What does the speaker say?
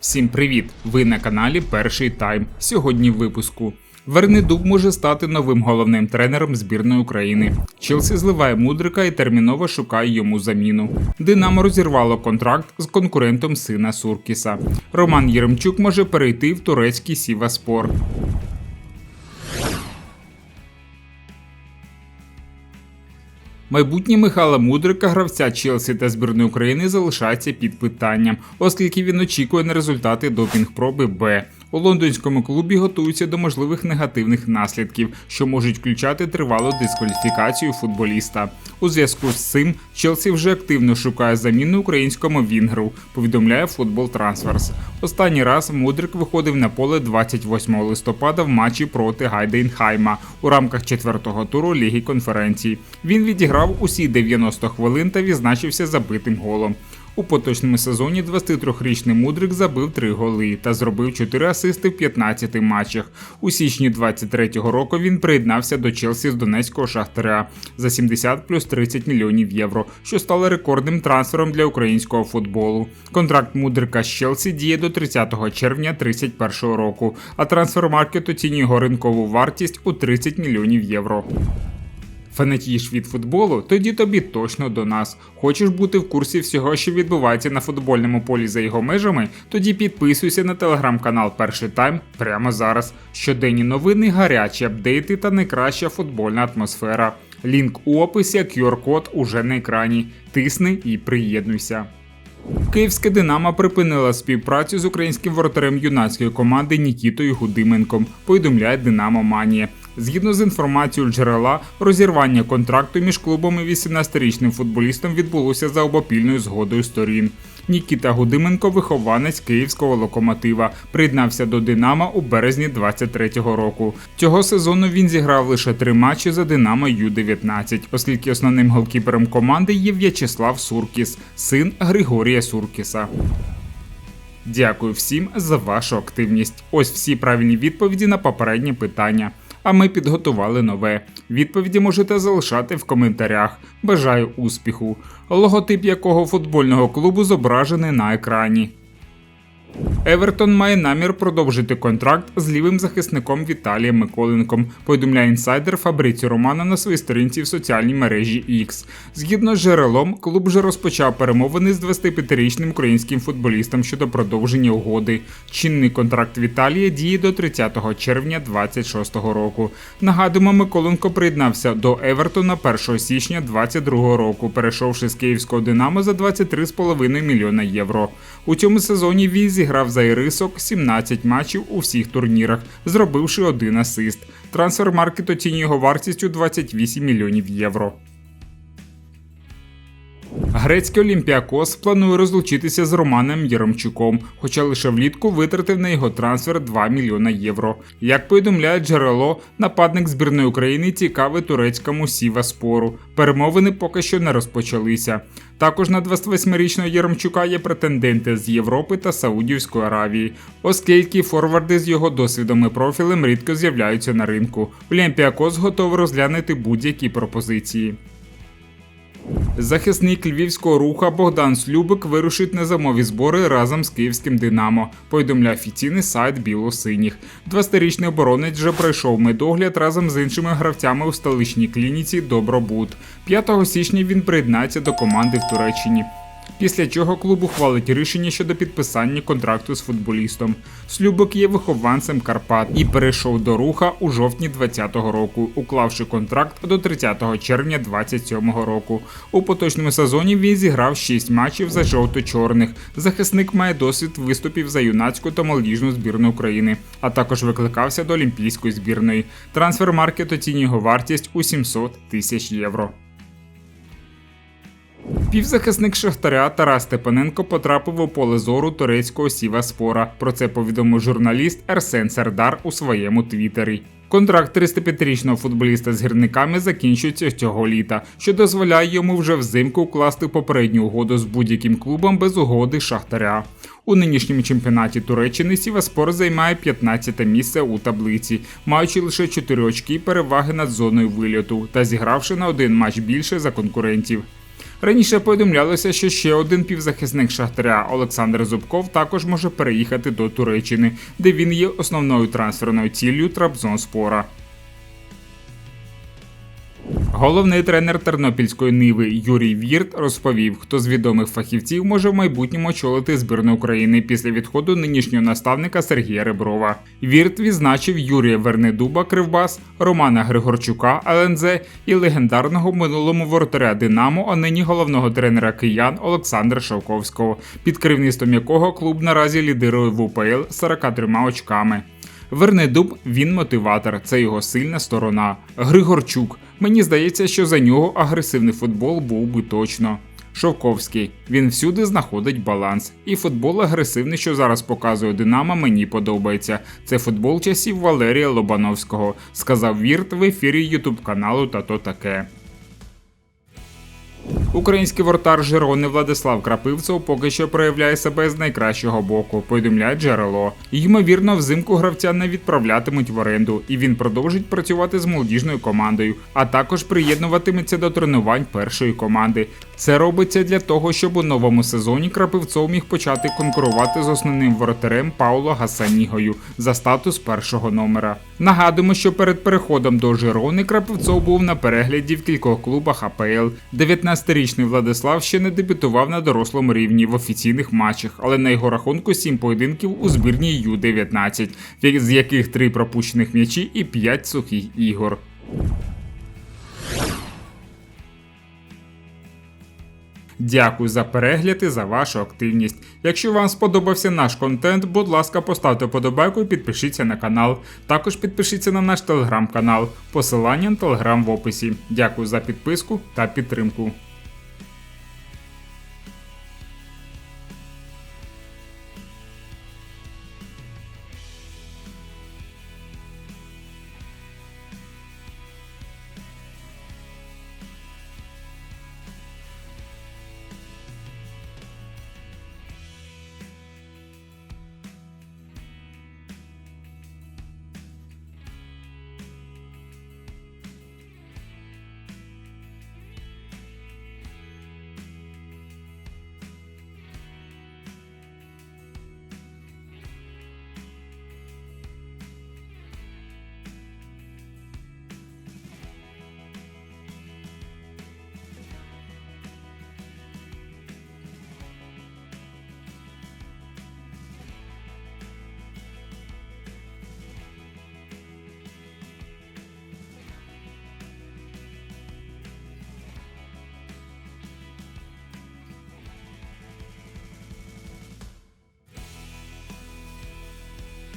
Всім привіт! Ви на каналі Перший Тайм. Сьогодні в випуску. Вернедуб може стати новим головним тренером збірної України. Челсі зливає мудрика і терміново шукає йому заміну. Динамо розірвало контракт з конкурентом сина Суркіса. Роман Єремчук може перейти в турецький Сіваспор. Майбутнє Михайла Мудрика, гравця Челсі та збірної України, залишається під питанням, оскільки він очікує на результати допінг-проби Б. У лондонському клубі готуються до можливих негативних наслідків, що можуть включати тривалу дискваліфікацію футболіста. У зв'язку з цим Челсі вже активно шукає заміну українському вінгру, повідомляє Футбол Трансферс. Останній раз Мудрик виходив на поле 28 листопада в матчі проти Гайденхайма у рамках четвертого туру Ліги конференцій. Він відіграв усі 90 хвилин та відзначився забитим голом. У поточному сезоні 23-річний Мудрик забив 3 голи та зробив 4 асисти в 15 матчах. У січні 23-го року він приєднався до Челсі з Донецького Шахтаря за 70 плюс 30 мільйонів євро, що стало рекордним трансфером для українського футболу. Контракт Мудрика з Челсі діє до 30 червня 31 року, а трансфер-маркет оцінює його ринкову вартість у 30 мільйонів євро. Фанатієш від футболу? Тоді тобі точно до нас. Хочеш бути в курсі всього, що відбувається на футбольному полі за його межами? Тоді підписуйся на телеграм-канал Перший Тайм прямо зараз. Щоденні новини, гарячі апдейти та найкраща футбольна атмосфера. Лінк у описі, QR-код уже на екрані. Тисни і приєднуйся. Київське Динамо припинила співпрацю з українським воротарем юнацької команди Нікітою Гудименком. Повідомляє Динамо Манія. Згідно з інформацією джерела, розірвання контракту між клубом і 18-річним футболістом відбулося за обопільною згодою сторін. Нікіта Гудименко, вихованець київського локомотива, приєднався до Динамо у березні 23-го року. Цього сезону він зіграв лише три матчі за Динамо Ю-19, оскільки основним голкіпером команди є В'ячеслав Суркіс, син Григорія Суркіса. Дякую всім за вашу активність. Ось всі правильні відповіді на попередні питання. А ми підготували нове. Відповіді можете залишати в коментарях. Бажаю успіху. Логотип якого футбольного клубу зображений на екрані. Евертон має намір продовжити контракт з лівим захисником Віталієм Миколенком, повідомляє інсайдер Фабриці Романа на своїй сторінці в соціальній мережі X. Згідно з джерелом, клуб вже розпочав перемовини з 25-річним українським футболістом щодо продовження угоди. Чинний контракт Віталія діє до 30 червня 2026 року. Нагадуємо, Миколенко приєднався до Евертона 1 січня 2022 року, перейшовши з київського Динамо за 23,5 мільйона євро. У цьому сезоні він зіграв за Ірисок 17 матчів у всіх турнірах, зробивши один асист. Трансфер-маркет оцінює його вартістю 28 мільйонів євро. Грецький Олімпіакос планує розлучитися з Романом Єремчуком, хоча лише влітку витратив на його трансфер 2 мільйона євро. Як повідомляє джерело, нападник збірної України цікавий турецькому Сіва спору. Перемовини поки що не розпочалися. Також на 28-річного Єремчука є претенденти з Європи та Саудівської Аравії, оскільки форварди з його досвідом і профілем рідко з'являються на ринку. Олімпіакос готовий розглянути будь-які пропозиції. Захисник львівського руха Богдан Слюбик вирушить на зимові збори разом з київським Динамо. Повідомляє офіційний сайт Білосиніх. 20-річний оборонець вже пройшов медогляд разом з іншими гравцями у столичній клініці Добробут. 5 січня він приєднається до команди в Туреччині. Після чого клуб ухвалить рішення щодо підписання контракту з футболістом. Слюбок є вихованцем Карпат і перейшов до руха у жовтні 2020 року, уклавши контракт до 30 червня 2027 року. У поточному сезоні він зіграв 6 матчів за жовто-чорних. Захисник має досвід виступів за юнацьку та молодіжну збірну України, а також викликався до олімпійської збірної. Трансфер-маркет оцінює його вартість у 700 тисяч євро. Півзахисник Шахтаря Тарас Степаненко потрапив у поле зору турецького Сіва Спора. Про це повідомив журналіст Ерсен Сердар у своєму твіттері. Контракт 35-річного футболіста з гірниками закінчується цього літа, що дозволяє йому вже взимку укласти попередню угоду з будь-яким клубом без угоди Шахтаря. У нинішньому чемпіонаті Туреччини Сіваспор займає 15 місце у таблиці, маючи лише 4 очки переваги над зоною вильоту та зігравши на один матч більше за конкурентів. Раніше повідомлялося, що ще один півзахисник Шахтаря Олександр Зубков також може переїхати до Туреччини, де він є основною трансферною ціллю Трабзонспора. Головний тренер тернопільської ниви Юрій Вірт розповів, хто з відомих фахівців може в майбутньому очолити збірну України після відходу нинішнього наставника Сергія Реброва. Вірт відзначив Юрія Вернедуба Кривбас, Романа Григорчука ЛНЗ і легендарного минулому воротаря Динамо, а нині головного тренера киян Олександра Шовковського, під керівництвом якого клуб наразі лідирує в УПЛ з 43 очками. Вернедуб він мотиватор, це його сильна сторона. Григорчук. Мені здається, що за нього агресивний футбол був би точно. Шовковський. Він всюди знаходить баланс. І футбол агресивний, що зараз показує Динамо, мені подобається. Це футбол часів Валерія Лобановського, сказав Вірт в ефірі Ютуб каналу та то таке. Український вратар Жирони Владислав Крапивцев поки що проявляє себе з найкращого боку, повідомляє джерело. Ймовірно, взимку гравця не відправлятимуть в оренду, і він продовжить працювати з молодіжною командою, а також приєднуватиметься до тренувань першої команди. Це робиться для того, щоб у новому сезоні Крапивцов міг почати конкурувати з основним воротарем Пауло Гасанігою за статус першого номера. Нагадуємо, що перед переходом до Жирони Крапивцов був на перегляді в кількох клубах АПЛ. 19-річний Владислав ще не дебютував на дорослому рівні в офіційних матчах, але на його рахунку 7 поєдинків у збірній Ю-19, з яких 3 пропущених м'ячі і 5 сухих ігор. Дякую за перегляд і за вашу активність. Якщо вам сподобався наш контент, будь ласка, поставте подобайку і підпишіться на канал. Також підпишіться на наш телеграм-канал. Посилання на телеграм в описі. Дякую за підписку та підтримку.